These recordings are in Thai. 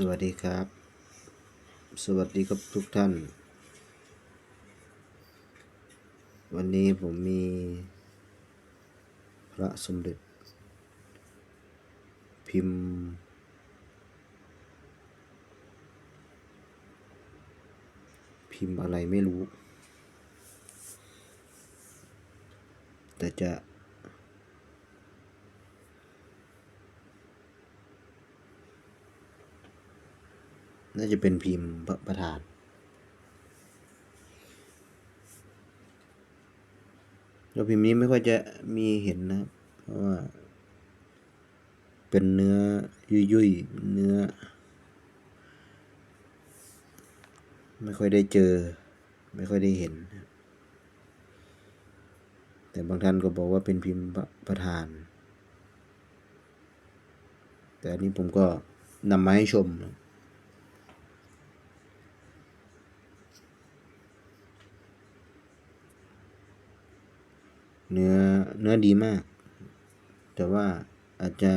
สวัสดีครับ สวัสดีครับทุกท่าน วันนี้ผมมีพระสมเด็จ พิมพ์ พิมพ์อะไรไม่รู้ แต่จะ น่าจะเป็นพิมพ์พระประธานแล้วพิมพ์นี้ไม่ค่อยจะมีเห็นนะ เพราะว่า เป็นเนื้อยุ่ยๆเนื้อ ไม่ค่อยได้เจอ ไม่ค่อยได้เห็น แต่บางท่านก็บอกว่าเป็นพิมพ์ประธาน แต่อันนี้ผมก็นำมาให้ชมนะ เนื้อเนื้อดีมาก แต่ว่าอาจจะ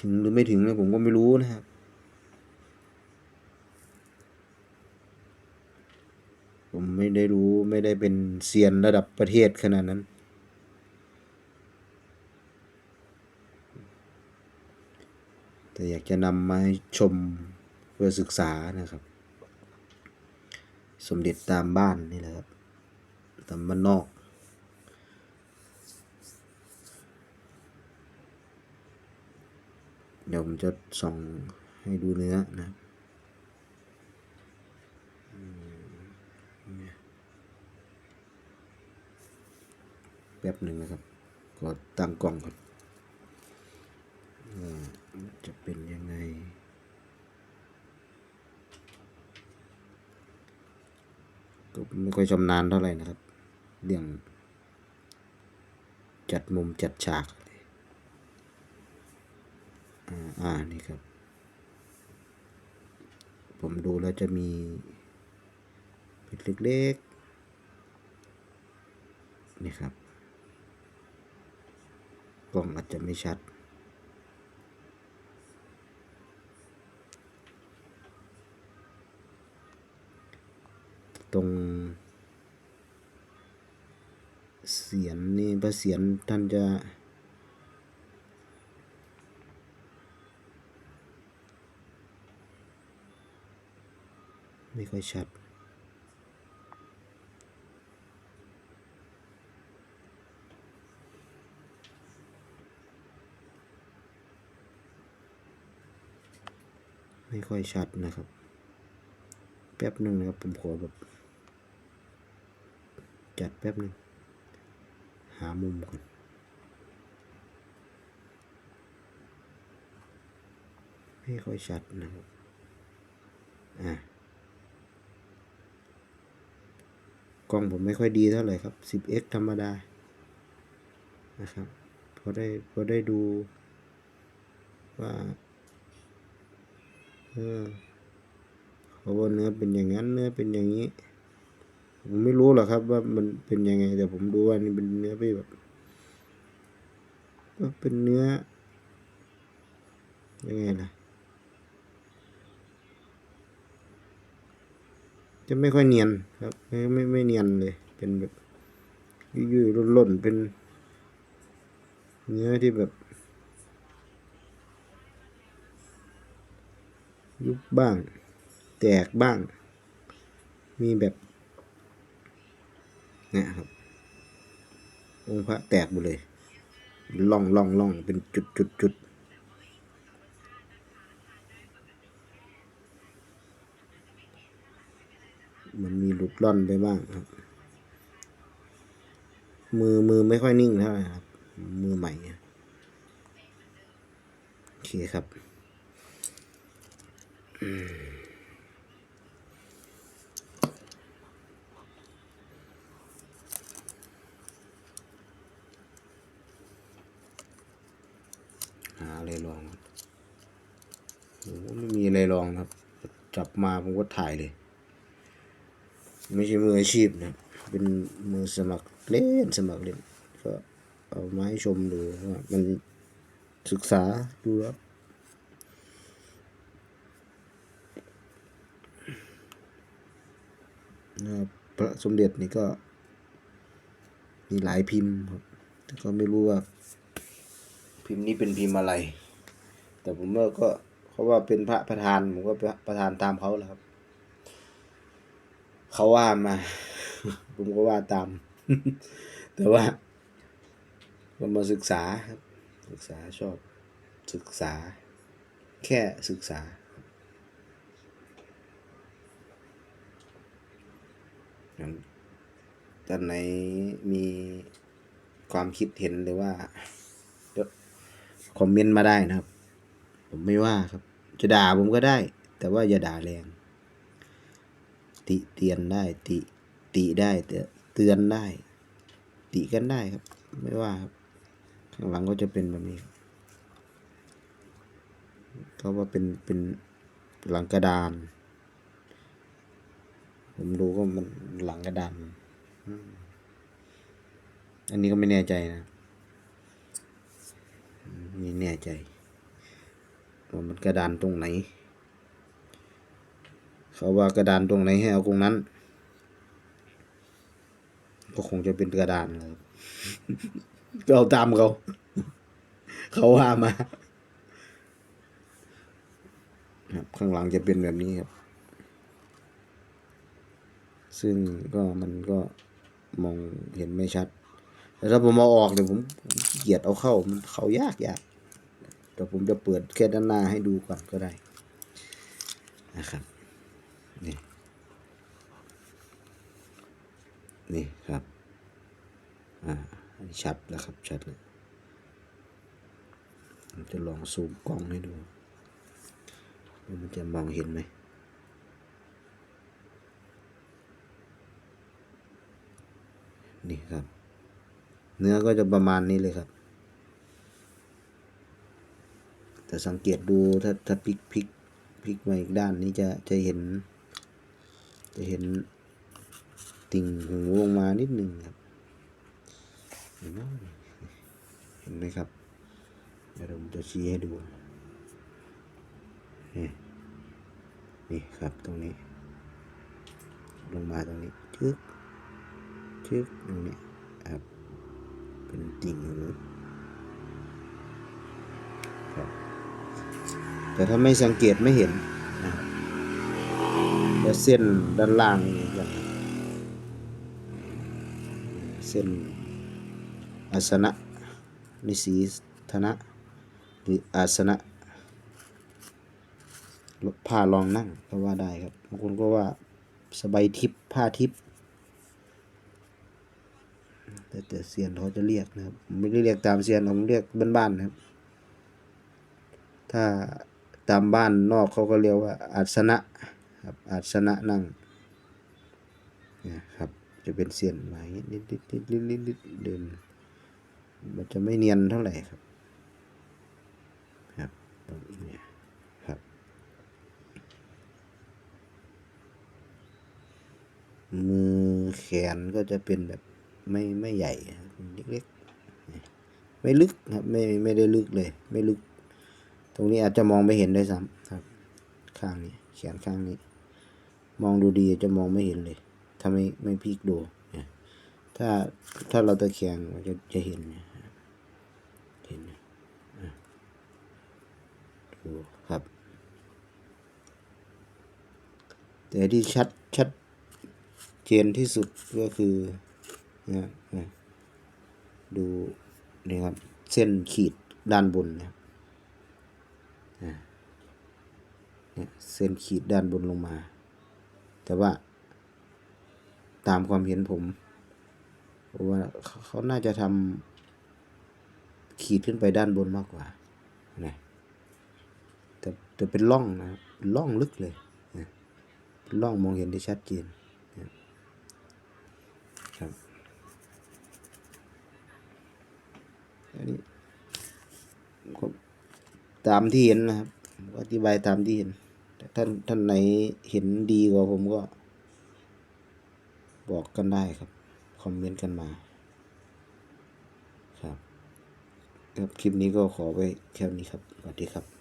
ถึงหรือไม่ถึงเนี่ยผมก็ไม่รู้นะครับ ผมไม่ได้รู้ไม่ได้เป็นเซียนระดับประเทศขนาดนั้น แต่อยากจะนำมาให้ชมเพื่อศึกษานะครับ สมเด็จตามบ้านนี่แหละครับ ตามบ้านนอก เดี๋ยวผมจะส่องให้ดูเนื้อนะแป๊บหนึ่งนะครับก็ตั้งกล้องก่อนว่ามันจะเป็นยังไง ก็ไม่ค่อยชำนาญเท่าไหร่นะครับ เรื่องจัดมุมจัดฉาก อ่าอ่านี่ครับ ผมดูแล้วจะมีปิดเล็กๆ นี่ครับ กล้องอาจจะไม่ชัด ตรงเสียนนี่พระเสียนท่านจะ ไม่ค่อยชัด ไม่ค่อยชัดนะครับ แป๊บหนึ่งนะครับ ผมขอแบบ จัดแป๊บหนึ่ง หามุมก่อนไม่ค่อยชัดนะครับ อะ กล้องผมไม่ค่อยดีเท่าไหร่ครับ 10x ธรรมดา นะครับ พอได้ พอได้ดูว่า เออเขาว่าเนื้อเป็นอย่างนั้น เนื้อเป็นอย่างนี้ ผมไม่รู้หรอกครับ ว่ามันเป็นยังไง แต่ผมดูว่านี่เป็นเนื้อที่แบบก็เป็นเนื้อยังไงล่ะ จะไม่ค่อยเนียนครับ ไม่ไม่ไม่เนียนเลย เป็นแบบยุ่ยๆล่นๆเป็น เนื้อที่แบบ ยุบบ้าง แตกบ้าง มีแบบเนี่ยครับ องค์พระแตกหมดเลยล่องล่องล่องเป็นจุดจุดจุด มันมีหลุดล่อนไปบ้างครับ มือมือไม่ค่อยนิ่งเท่าไหร่ครับ มือใหม่โอเคครับหาอะไรลองโอ้โหไม่มีอะไรลองครับ จับมาผมก็ถ่ายเลย ไม่ใช่มืออาชีพนะเป็นมือสมัครเล่นสมัครเล่นก็เอาไม้ชมดูว่ามันศึกษาดูแล้วพระสมเด็จนี่ก็ มีหลายพิมพ์ครับแต่ก็ไม่รู้ว่า พิมพ์นี้เป็นพิมพ์อะไร แต่ผมเมื่อก็เขาว่าเป็นพระประธาน ผมก็ประธานตามเขาแหละครับ เขาว่ามา ผมก็ว่าตาม แต่ว่าก็มาศึกษาครับศึกษาชอบศึกษา แค่ศึกษานั้นท่านไหนมีความคิดเห็นหรือว่าคอมเมนต์มาได้นะครับ ผมไม่ว่าครับ จะด่าผมก็ได้ แต่ว่าอย่าด่าแรง ติเตียนได้ ติ ติได้เตือนได้ ติกันได้ครับ ไม่ว่าครับ ข้างหลังก็จะเป็นแบบนี้ครับเขาว่าเป็นเป็นหลังกระดาน ผมดูก็มันหลังกระดานอันนี้ก็ไม่แน่ใจนะอืมไม่แน่ใจว่ามันกระดานตรงไหน เขาว่ากระดานตรงไหนให้เอาตรงนั้น ก็คงจะเป็นกระดานเลยก็เอาตามเขา เขาว่ามาครับข้างหลังจะเป็นแบบนี้ครับ ซึ่งก็มันก็มองเห็นไม่ชัด แต่ถ้าผมเอาออกเนี่ยผมเกียดเอาเข้ามันเข้ายากยากแต่ผมจะเปิดแค่ด้านหน้าให้ดูก่อนก็ได้นะครับ นี่ นี่ครับ อ่าชัดแล้วครับ ชัดเลยผมจะลองซูมกล้องให้ดู มันจะมองเห็นไหมนี่ครับ เนื้อก็จะประมาณนี้เลยครับแต่สังเกตดูถ้าถ้าพลิกพลิกพลิกมาอีกด้านนี้จะจะเห็น จะเห็นติ่งหูลงมานิดหนึ่งครับ เห็นไหมเห็นไหมครับเดี๋ยวผมจะชี้ให้ดู นี่นี่ครับตรงนี้ ลงมาตรงนี้ชึกชึกตรงนี้ครับ เป็นติ่งหูครับแต่ถ้าไม่สังเกตไม่เห็นนะครับ แล้วเส้นด้านล่างนี่ครับเส้นอาสนะนิสีธนะหรืออาสนะผ้ารองนั่งก็ว่าได้ครับบางคนก็ว่าสบายทิพย์ผ้าทิพย์แต่แต่เซียนเขาจะเรียกนะครับผมไม่ได้เรียกตามเซียนผมเรียกบ้านๆนะครับ ถ้าตามบ้านนอกเขาก็เรียกว่าอาสนะ ครับ อาสนะนั่งนะครับจะเป็นเสียนไหมนิดนิดนิดนิดนิดนิดเดินมันจะไม่เนียนเท่าไหร่ครับ ครับตรงนี้ครับมือแขนก็จะเป็นแบบไม่ไม่ใหญ่ครับเล็กๆไม่ลึกครับไม่ไม่ได้ลึกเลย ไม่ลึก ตรงนี้อาจจะมองไม่เห็นได้ซ้ำครับ ข้างนี้แขนข้างนี้ มองดูดีจะมองไม่เห็นเลย ถ้าไม่ไม่พลิกดูนี่ยถ้าถ้าเราตะแคงจะจะเห็นเห็นนะดูครับ แต่ที่ชัดชัดเจนที่สุดก็คือนี่ยเนี่ยดูนี่ครับ เส้นขีดด้านบนนะเนี่ยเส้นขีดด้านบนลงมา แต่ว่า ตามความเห็นผมว่าเขาน่าจะทำขีดขึ้นไปด้านบนมากกว่านะแต่แต่เป็นร่องนะครับเป็นร่องลึกเลยนะร่องมองเห็นได้ชัดเจนนะครับอันนี้ตามที่เห็นนะครับอธิบายตามที่เห็น ท่านท่านไหนเห็นดีกว่าผมก็ บอกกันได้ครับ คอมเมนต์กันมาครับ ครับคลิปนี้ก็ขอไว้แค่นี้ครับสวัสดีครับ